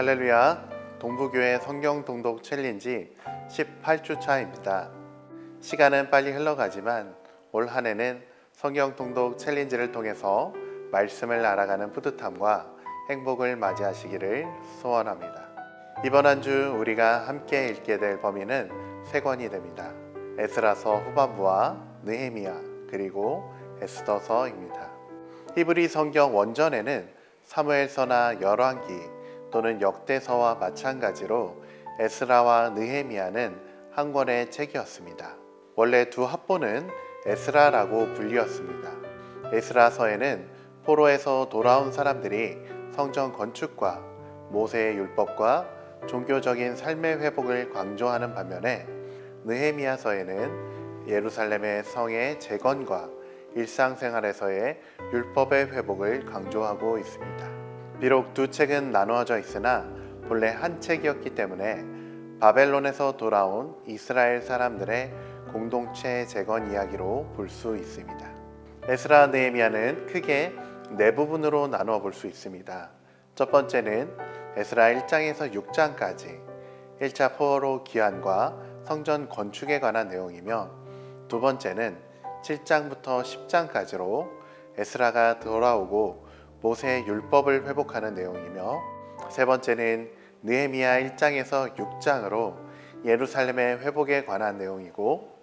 할렐루야 동부교회 성경 동독 챌린지 18주 차입니다. 시간은 빨리 흘러가지만 올 한 해는 성경 동독 챌린지를 통해서 말씀을 알아가는 뿌듯함과 행복을 맞이하시기를 소원합니다. 이번 한 주 우리가 함께 읽게 될 범위는 세 권이 됩니다. 에스라서 후반부와 느헤미야 그리고 에스더서입니다. 히브리 성경 원전에는 사무엘서나 열왕기 또는 역대서와 마찬가지로 에스라와 느헤미야는 한 권의 책이었습니다. 원래 두 합본은 에스라라고 불리었습니다. 에스라서에는 포로에서 돌아온 사람들이 성전 건축과 모세의 율법과 종교적인 삶의 회복을 강조하는 반면에 느헤미야서에는 예루살렘의 성의 재건과 일상생활에서의 율법의 회복을 강조하고 있습니다. 비록 두 책은 나누어져 있으나 본래 한 책이었기 때문에 바벨론에서 돌아온 이스라엘 사람들의 공동체 재건 이야기로 볼 수 있습니다. 에스라 느헤미야는 크게 네 부분으로 나누어 볼 수 있습니다. 첫 번째는 에스라 1장에서 6장까지 1차 포로 귀환과 성전 건축에 관한 내용이며 두 번째는 7장부터 10장까지로 에스라가 돌아오고 모세의 율법을 회복하는 내용이며 세 번째는 느헤미야 1장에서 6장으로 예루살렘의 회복에 관한 내용이고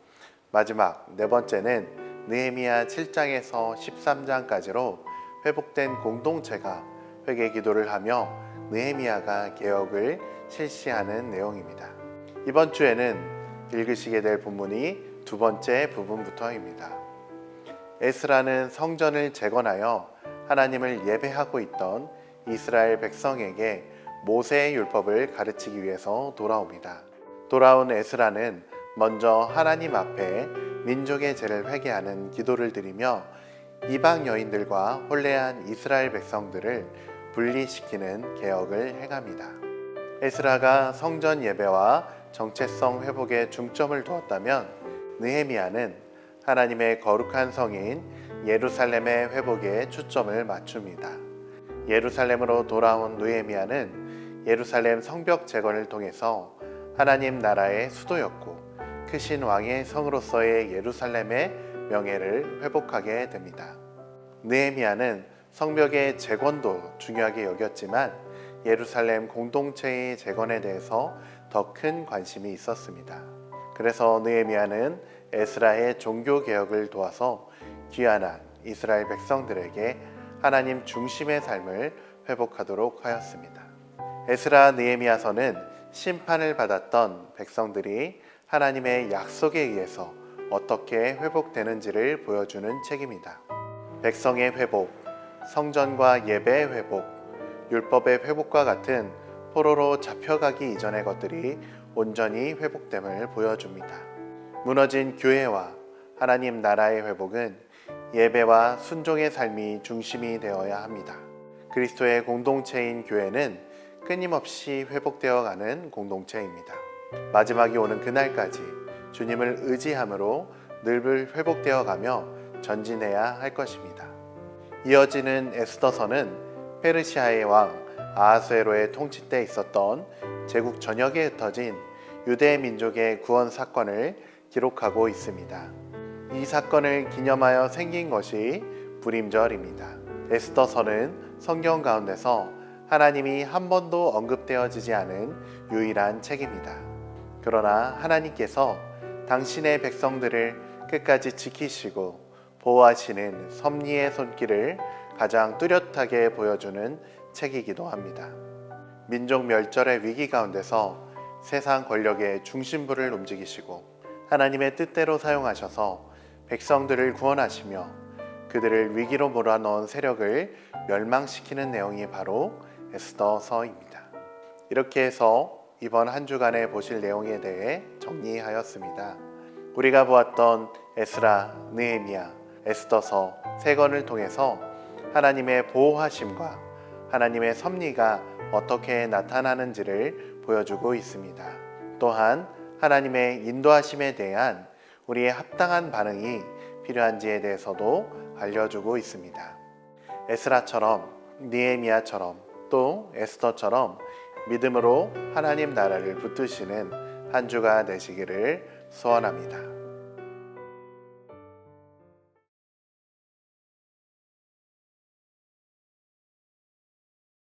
마지막 네 번째는 느헤미야 7장에서 13장까지로 회복된 공동체가 회개 기도를 하며 느헤미야가 개혁을 실시하는 내용입니다. 이번 주에는 읽으시게 될 본문이 두 번째 부분부터입니다. 에스라는 성전을 재건하여 하나님을 예배하고 있던 이스라엘 백성에게 모세의 율법을 가르치기 위해서 돌아옵니다. 돌아온 에스라는 먼저 하나님 앞에 민족의 죄를 회개하는 기도를 드리며 이방 여인들과 혼례한 이스라엘 백성들을 분리시키는 개혁을 행합니다. 에스라가 성전 예배와 정체성 회복에 중점을 두었다면 느헤미야는 하나님의 거룩한 성인 예루살렘의 회복에 초점을 맞춥니다. 예루살렘으로 돌아온 느헤미야는 예루살렘 성벽 재건을 통해서 하나님 나라의 수도였고 크신 왕의 성으로서의 예루살렘의 명예를 회복하게 됩니다. 느헤미야는 성벽의 재건도 중요하게 여겼지만 예루살렘 공동체의 재건에 대해서 더 큰 관심이 있었습니다. 그래서 느헤미야는 에스라의 종교 개혁을 도와서 귀환한 이스라엘 백성들에게 하나님 중심의 삶을 회복하도록 하였습니다. 에스라 느헤미야서는 심판을 받았던 백성들이 하나님의 약속에 의해서 어떻게 회복되는지를 보여주는 책입니다. 백성의 회복, 성전과 예배의 회복, 율법의 회복과 같은 포로로 잡혀가기 이전의 것들이 온전히 회복됨을 보여줍니다. 무너진 교회와 하나님 나라의 회복은 예배와 순종의 삶이 중심이 되어야 합니다. 그리스도의 공동체인 교회는 끊임없이 회복되어 가는 공동체입니다. 마지막이 오는 그날까지 주님을 의지함으로 늘 회복되어 가며 전진해야 할 것입니다. 이어지는 에스더서는 페르시아의 왕 아하수에로의 통치 때 있었던 제국 전역에 흩어진 유대 민족의 구원 사건을 기록하고 있습니다. 이 사건을 기념하여 생긴 것이 불임절입니다. 에스더서는 성경 가운데서 하나님이 한 번도 언급되어지지 않은 유일한 책입니다. 그러나 하나님께서 당신의 백성들을 끝까지 지키시고 보호하시는 섭리의 손길을 가장 뚜렷하게 보여주는 책이기도 합니다. 민족 멸절의 위기 가운데서 세상 권력의 중심부를 움직이시고 하나님의 뜻대로 사용하셔서 백성들을 구원하시며 그들을 위기로 몰아넣은 세력을 멸망시키는 내용이 바로 에스더서입니다. 이렇게 해서 이번 한 주간에 보실 내용에 대해 정리하였습니다. 우리가 보았던 에스라, 느헤미야, 에스더서 세 권을 통해서 하나님의 보호하심과 하나님의 섭리가 어떻게 나타나는지를 보여주고 있습니다. 또한 하나님의 인도하심에 대한 우리의 합당한 반응이 필요한지에 대해서도 알려주고 있습니다. 에스라처럼 니에미아처럼 또 에스더처럼 믿음으로 하나님 나라를 붙드시는 한 주가 되시기를 소원합니다.